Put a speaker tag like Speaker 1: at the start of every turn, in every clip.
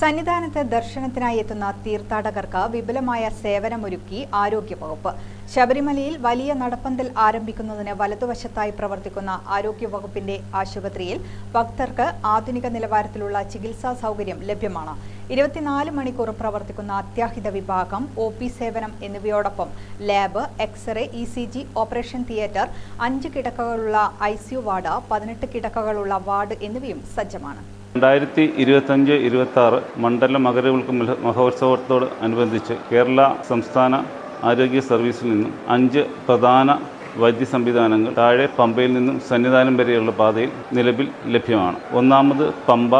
Speaker 1: സന്നിധാനത്ത് ദർശനത്തിനായി എത്തുന്ന തീർത്ഥാടകർക്ക് വിപുലമായ സേവനമൊരുക്കി ആരോഗ്യവകുപ്പ്. ശബരിമലയിൽ വലിയ നടപ്പന്തൽ ആരംഭിക്കുന്നതിന് വലതുവശത്തായി പ്രവർത്തിക്കുന്ന ആരോഗ്യവകുപ്പിന്റെ ആശുപത്രിയിൽ ഭക്തർക്ക് ആധുനിക നിലവാരത്തിലുള്ള ചികിത്സാ സൗകര്യം ലഭ്യമാണ്. ഇരുപത്തിനാല് മണിക്കൂർ പ്രവർത്തിക്കുന്ന അത്യാഹിത വിഭാഗം ഒ പി സേവനം എന്നിവയോടൊപ്പം lab X-ray E C G operation theatre അഞ്ച് കിടക്കകളുള്ള ഐ സി യു വാർഡ് പതിനെട്ട് കിടക്കകളുള്ള വാർഡ് എന്നിവയും സജ്ജമാണ്.
Speaker 2: രണ്ടായിരത്തി ഇരുപത്തഞ്ച് ഇരുപത്തി ആറ് മണ്ഡല മകരവിളക്ക് മഹ- മഹോത്സവത്തോട് അനുബന്ധിച്ച് കേരള സംസ്ഥാന ആരോഗ്യ സർവീസിൽ നിന്നും അഞ്ച് പ്രധാന വൈദ്യ സംവിധാനങ്ങൾ താഴെ പമ്പയിൽ നിന്നും സന്നിധാനം വരെയുള്ള പാതയിൽ നിലവിൽ ലഭ്യമാണ്. ഒന്നാമത് പമ്പ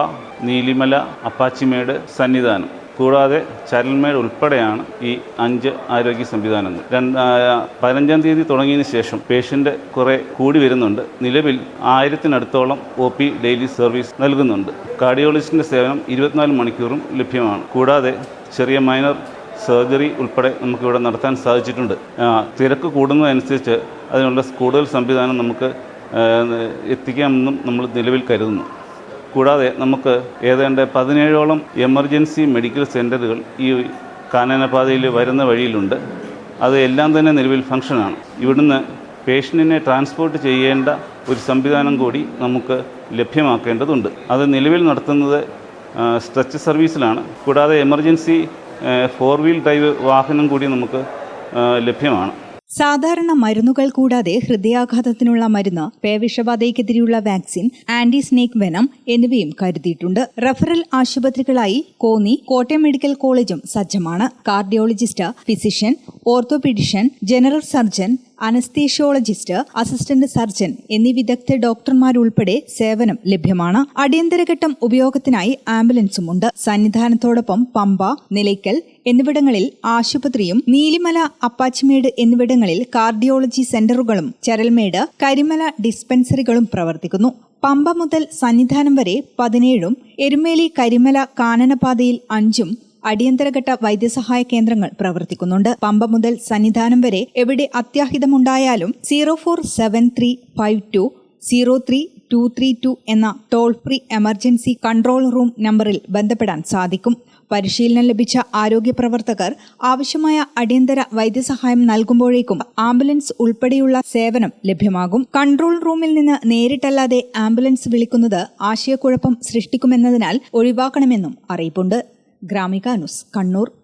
Speaker 2: നീലിമല അപ്പാച്ചിമേട് സന്നിധാനം. കൂടാതെ ചരൽമേട് ഉൾപ്പെടെയാണ് ഈ അഞ്ച് ആരോഗ്യ സംവിധാനങ്ങൾ. രണ്ട് പതിനഞ്ചാം തീയതി തുടങ്ങിയതിന് ശേഷം പേഷ്യന്റ് കുറെ കൂടി വരുന്നുണ്ട്. നിലവിൽ ആയിരത്തിനടുത്തോളം ഒ പി ഡെയിലി സർവീസ് നൽകുന്നുണ്ട്. കാർഡിയോളജിസ്റ്റിന്റെ സേവനം ഇരുപത്തിനാല് മണിക്കൂറും ലഭ്യമാണ്. കൂടാതെ ചെറിയ മൈനർ സർജറി ഉൾപ്പെടെ നമുക്കിവിടെ നടത്താൻ സാധിച്ചിട്ടുണ്ട്. തിരക്ക് കൂടുന്നതനുസരിച്ച് അതിനുള്ള കൂടുതൽ സംവിധാനം നമുക്ക് എത്തിക്കാമെന്നും നമ്മൾ നിലവിൽ കരുതുന്നു. കൂടാതെ നമുക്ക് ഏതാണ്ട് പതിനേഴോളം എമർജൻസി മെഡിക്കൽ സെന്ററുകൾ ഈ കാനനപാതയിൽ വരുന്ന വഴിയിലുണ്ട്. അത് എല്ലാം തന്നെ നിലവിൽ ഫങ്ഷനാണ് ഇവിടുന്ന് പേഷ്യന്റിനെ ട്രാൻസ്പോർട്ട് ചെയ്യേണ്ട ഒരു സംവിധാനം കൂടി നമുക്ക് ലഭ്യമാക്കേണ്ടതുണ്ട്. അത് നിലവിൽ നടത്തുന്നത് സ്ട്രെച്ച് സർവീസിലാണ്. കൂടാതെ എമർജൻസി ഫോർ വീൽ ഡ്രൈവ് വാഹനം കൂടി നമുക്ക് ലഭ്യമാണ്.
Speaker 3: സാധാരണ മരുന്നുകൾ കൂടാതെ ഹൃദയാഘാതത്തിനുള്ള മരുന്ന് പേവിഷബാധയ്ക്കെതിരെയുള്ള വാക്സിൻ ആന്റി സ്നേക് വെനം എന്നിവയും കരുതിയിട്ടുണ്ട്. റഫറൽ ആശുപത്രികളായി കോന്നി കോട്ടയം മെഡിക്കൽ കോളേജും സജ്ജമാണ്. Cardiologist physician orthopaedician general surgeon anaesthesiologist assistant surgeon എന്നീ വിദഗ്ധ ഡോക്ടർമാരുൾപ്പെടെ സേവനം ലഭ്യമാണ്. അടിയന്തരഘട്ടം ഉപയോഗത്തിനായി ആംബുലൻസുമുണ്ട് സന്നിധാനത്തോടൊപ്പം പമ്പ നിലയ്ക്കൽ എന്നിവിടങ്ങളിൽ ആശുപത്രിയും നീലിമല അപ്പാച്ചിമേട് എന്നിവിടങ്ങളിൽ കാർഡിയോളജി സെന്ററുകളും ചരൽമേട് കരിമല ഡിസ്പെൻസറികളും പ്രവർത്തിക്കുന്നു. പമ്പ മുതൽ സന്നിധാനം വരെ പതിനേഴും എരുമേലി കരിമല കാനനപാതയിൽ അഞ്ചും അടിയന്തരഘട്ട വൈദ്യസഹായ കേന്ദ്രങ്ങൾ പ്രവർത്തിക്കുന്നുണ്ട്. പമ്പ മുതൽ സന്നിധാനം വരെ എവിടെ അത്യാഹിതമുണ്ടായാലും zero four seven three five two zero three two three two എന്ന toll free emergency control room നമ്പറിൽ ബന്ധപ്പെടാൻ സാധിക്കും. പരിശീലനം ലഭിച്ച ആരോഗ്യ പ്രവർത്തകർ ആവശ്യമായ അടിയന്തര വൈദ്യസഹായം നൽകുമ്പോഴേക്കും ആംബുലൻസ് ഉൾപ്പെടെയുള്ള സേവനം ലഭ്യമാകും. കൺട്രോൾ റൂമിൽ നിന്ന് നേരിട്ടല്ലാതെ ആംബുലൻസ് വിളിക്കുന്നത് ആശയക്കുഴപ്പം സൃഷ്ടിക്കുമെന്നതിനാൽ ഒഴിവാക്കണമെന്നും അറിയിപ്പുണ്ട്. ഗ്രാമിക ന്യൂസ് കണ്ണൂർ.